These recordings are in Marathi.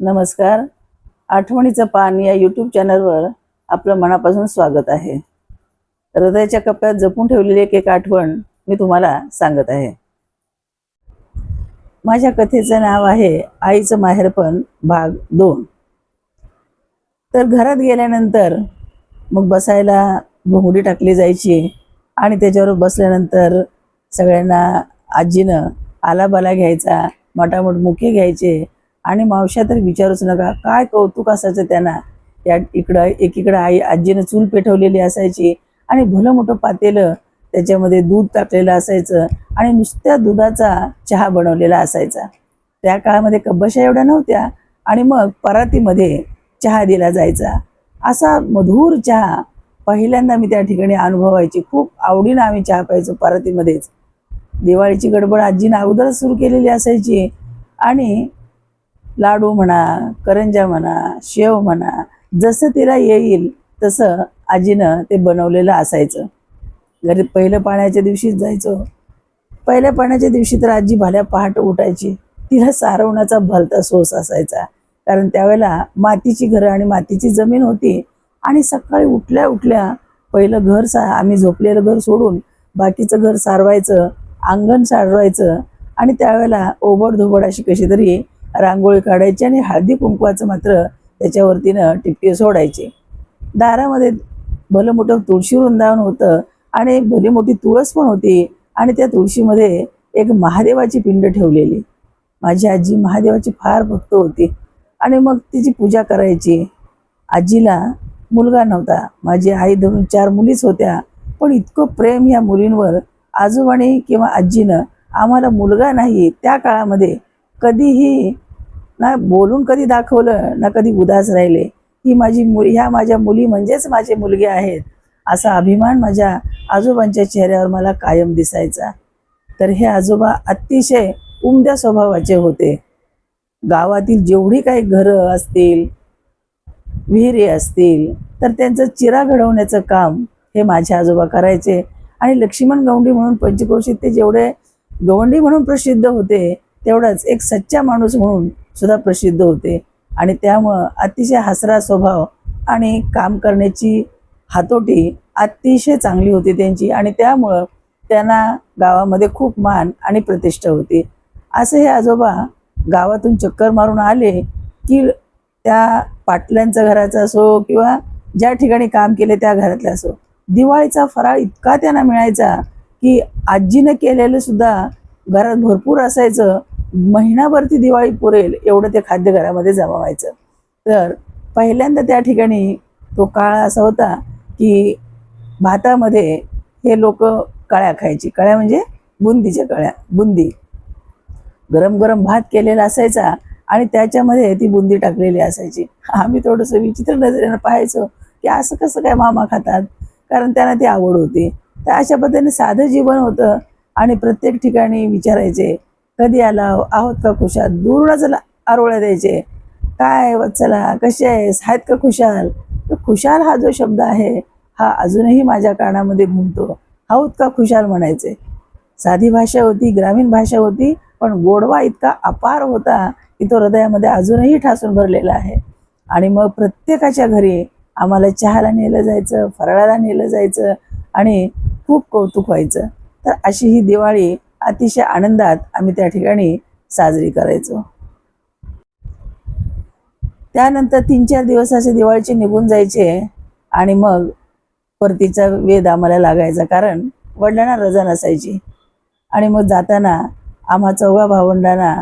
नमस्कार. आठवणीचं पान या यूट्यूब चॅनलवर आपलं मनापासून स्वागत आहे. हृदयाच्या कप्प्यात जपून ठेवलेली एक एक आठवण मी तुम्हाला सांगत आहे. माझ्या कथेचं नाव आहे आईचं माहेरपण भाग दोन. तर घरात गेल्यानंतर मग बसायला घोंगडी टाकली जायची आणि त्याच्यावर बसल्यानंतर सगळ्यांना आजीनं आलाबाला घ्यायचा मोठामोठ मुखे घ्यायचे आणि मावश्या तर विचारूच नका. काय कौतुक असायचं त्यांना? या इकडं एकीकडं आई आजीनं चूल पेटवलेली असायची आणि भलं मोठं पातेलं त्याच्यामध्ये दूध टाकलेलं असायचं आणि नुसत्या दुधाचा चहा बनवलेला असायचा. त्या काळामध्ये कब्बशा एवढ्या नव्हत्या आणि मग परातीमध्ये चहा दिला जायचा. असा मधुर चहा पहिल्यांदा मी त्या ठिकाणी अनुभवायची. खूप आवडीनं आम्ही चहा प्यायचो परातीमध्येच. दिवाळीची गडबड आजीनं अगोदरच सुरू केलेली असायची आणि लाडू म्हणा करंजा म्हणा शेव म्हणा जसं तिला येईल तसं आजीनं ते बनवलेलं असायचं. घरी पहिलं पाण्याच्या दिवशीच जायचो. पहिल्या पाण्याच्या दिवशी तर आजी भाल्या पहाट उठायची. तिला सारवण्याचा भलता सोस असायचा. कारण त्यावेळेला मातीची घरं आणि मातीची जमीन होती आणि सकाळी उठल्या उठल्या पहिलं घर सा आम्ही झोपलेलं घर सोडून बाकीचं घर सारवायचं अंगण सारवायचं आणि त्यावेळेला ओबड धोबड अशी कशी तरी रांगोळी काढायची आणि हळदी कुंकवाचं मात्र त्याच्यावरतीनं टिपके सोडायचे. दारामध्ये भलं मोठं तुळशी वृंदावन होतं आणि भली मोठी तुळस पण होती आणि त्या तुळशीमध्ये एक महादेवाची पिंड ठेवलेली. माझी आजी महादेवाची फार भक्त होती आणि मग तिची पूजा करायची. आजीला मुलगा नव्हता. माझी आई धरून चार मुलीच होत्या. पण इतकं प्रेम या मुलींवर आजोबाने किंवा आजीनं आम्हाला मुलगा नाही त्या काळामध्ये कधीही ना बोलून कधी दाखवलं ना कधी उदास राहिले. ही माझी मुली ह्या माझ्या मुली म्हणजेच माझे मुलगे आहेत असा अभिमान माझ्या आजोबांच्या चेहऱ्यावर मला कायम दिसायचा. तर हे आजोबा अतिशय उमद्या स्वभावाचे होते. गावातील जेवढी काही घरं असतील विहिरी असतील तर त्यांचं चिरा घडवण्याचं काम हे माझे आजोबा करायचे. आणि लक्ष्मण गवंडी म्हणून पंचक्रोशीत ते जेवढे गवंडी म्हणून प्रसिद्ध होते तेवढाच एक सच्चा माणूस म्हणून सुद्धा प्रसिद्ध होते. आणि त्यामुळं अतिशय हसरा स्वभाव आणि काम करण्याची हातोटी अतिशय चांगली होती त्यांची. आणि त्यामुळं त्यांना गावामध्ये खूप मान आणि प्रतिष्ठा होती. असे हे आजोबा गावातून चक्कर मारून आले की त्या पाटल्यांचा घराचा असो किंवा ज्या ठिकाणी काम केले त्या घरातल्या असो. दिवाळीचा फराळ इतका त्यांना मिळायचा की आजीनं केलेलं सुद्धा घरात भरपूर असायचं. महिनाभर ती दिवाळी पुरेल एवढं ते खाद्य घरामध्ये जमा व्हायचं तर पहिल्यांदा त्या ठिकाणी तो काळ असा होता की भातामध्ये हे लोक कळ्या खायची. कळ्या म्हणजे बुंदीच्या कळ्या बुंदी. गरम गरम भात केलेला असायचा आणि त्याच्यामध्ये ती बुंदी टाकलेली असायची. आम्ही थोडंसं विचित्र नजरेनं पाहायचो की असं कसं काय मामा खातात? कारण त्यांना ती आवड होती. तर अशा पद्धतीने साधं जीवन होतं आणि प्रत्येक ठिकाणी विचारायचे कधी आला? आहोत का खुशाल दूरच आरोळ्या द्यायचे. काय वत्सला कसे आहेस? आहेत का खुशाल तर खुशाल हा जो शब्द आहे हा अजूनही माझ्या कानामध्ये घुमतो. आहोत का खुशाल म्हणायचे. साधी भाषा होती ग्रामीण भाषा होती पण गोडवा इतका अपार होता की तो हृदयामध्ये अजूनही ठासून भरलेला आहे. आणि मग प्रत्येकाच्या घरी आम्हाला चहाला नेलं जायचं फराळाला नेलं जायचं आणि खूप कौतुक व्हायचं. तर अशी ही दिवाळी अतिशय आनंदात आम्ही त्या ठिकाणी साजरी करायचो. त्यानंतर तीन चार दिवस असे दिवाळीचे निघून जायचे आणि मग परतीचा वेध आम्हाला लागायचा कारण वडिलांना रजा नसायची. आणि मग जाताना आम्हा चौघा भावंडांना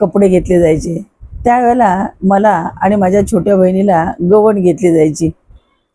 कपडे घेतले जायचे. त्यावेळेला मला आणि माझ्या छोट्या बहिणीला गवण घेतली जायची.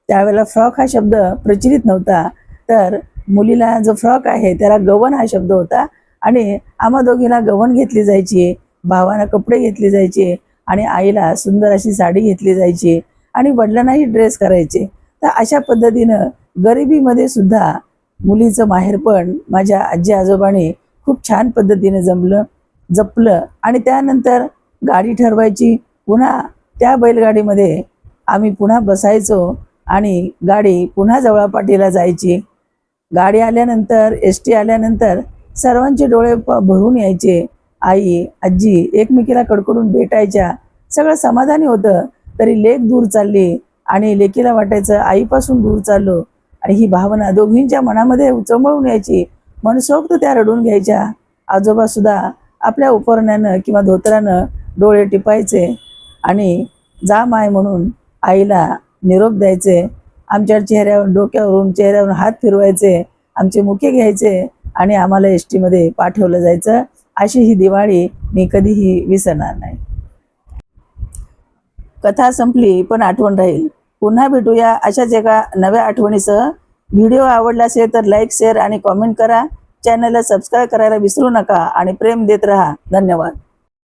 त्यावेळेला फ्रॉक हा शब्द प्रचलित नव्हता तर मुलीला जो फ्रॉक आहे त्याला गवन हा शब्द होता. आणि आम्हा दोघींना गवण घेतली जायची भावांना कपडे घेतले जायचे आणि आईला सुंदर अशी साडी घेतली जायची आणि वडिलांनाही ड्रेस करायचे. तर अशा पद्धतीनं गरिबीमध्ये सुद्धा मुलीचं माहेरपण माझ्या आजी आजोबाने खूप छान पद्धतीने जमलं जपलं आणि त्यानंतर गाडी ठरवायची. पुन्हा त्या बैलगाडीमध्ये आम्ही पुन्हा बसायचो आणि गाडी पुन्हा जवळपाटीला जायची. गाडी आल्यानंतर एस टी आल्यानंतर सर्वांचे डोळे भरून यायचे. आई आजी एकमेकीला कडकडून भेटायच्या. सगळं समाधानी होतं. तरी लेख दूर चालली आणि लेकीला वाटायचं आईपासून दूर चाललो. आणि ही भावना दोघींच्या मनामध्ये उचंबळून यायची. मनसोक्त त्या रडून घ्यायच्या. आजोबा सुद्धा आपल्या उपरण्यानं किंवा धोतरानं डोळे टिपायचे आणि जा माय म्हणून आईला निरोप द्यायचे. आमच्या चेहऱ्यावर डोक्यावरून चेहऱ्यावरून हात फिरवायचे. आमचे मुके घ्यायचे. आणि आम्हाला एस टीमध्ये पाठवलं जायचं. अशी ही दिवाळी मी कधीही विसरणार नाही. कथा संपली पण आठवण राहील. पुन्हा भेटूया अशाच एका नव्या आठवणीसह. व्हिडिओ आवडला असेल तर लाईक शेअर आणि कॉमेंट करा. चॅनलला सबस्क्राईब करायला विसरू नका आणि प्रेम देत राहा. धन्यवाद.